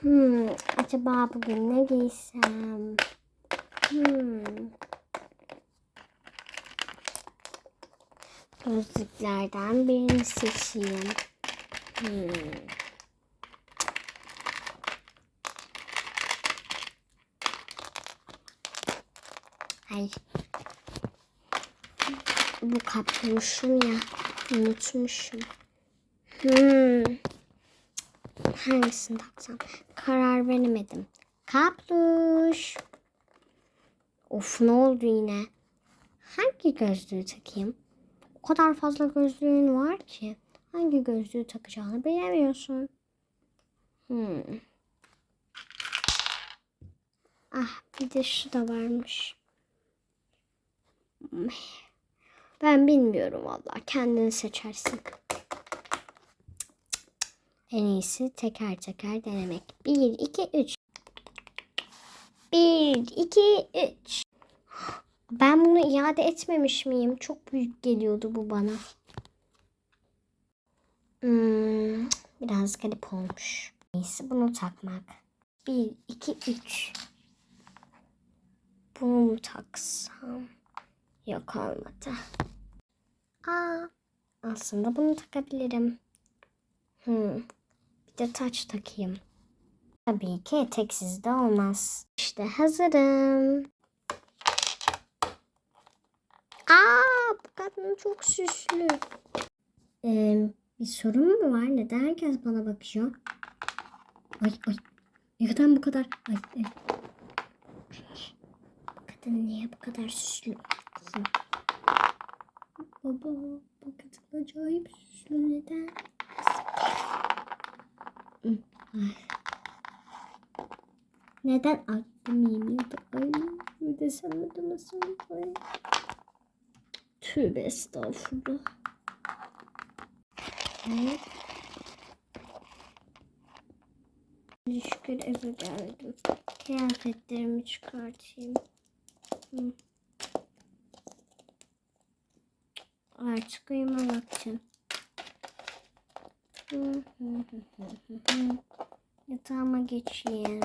Hmm, acaba bugün ne giysem? Hmm. Gözlüklerden birini seçeyim. Hmm. Ay. Bu kapmışım ya. Unutmuşum. Hmm. Hangisini taksam? Karar veremedim. Kapluş. Of ne oldu yine? Hangi gözlüğü takayım? O kadar fazla gözlüğün var ki. Hangi gözlüğü takacağını bilemiyorsun. Hmm. Ah bir de şu da varmış. Hmm. Ben bilmiyorum valla. Kendini seçersin. En iyisi teker teker denemek. 1, 2, 3. 1, 2, 3. Ben bunu iade etmemiş miyim? Çok büyük geliyordu bu bana. Hmm, biraz garip olmuş. Neyse bunu takmak. 1, 2, 3. Bunu mu taksam? Yok olmadı. Aa, aslında bunu takabilirim. Hmm. De taç takayım. Tabii ki eteksiz de olmaz. İşte hazırım. Aa, bu kadın çok süslü. Ee, bir sorun mu var? Neden herkes bana bakıyor? Ay ay. Neden bu kadar? Ay, ay. Bu kadın niye bu kadar süslü? Baba, bu kadın acayip süslü. Neden? Neden aklım yemiyordu? Ay bir de sen de nasıl? Ay. Tövbe estağfurullah. Evet. Şükür eve geldim. Kıyafetlerimi çıkartayım. Hı. Artık uyuma vaktim. Hı hı hı hı hı. Yatağıma geçeyim.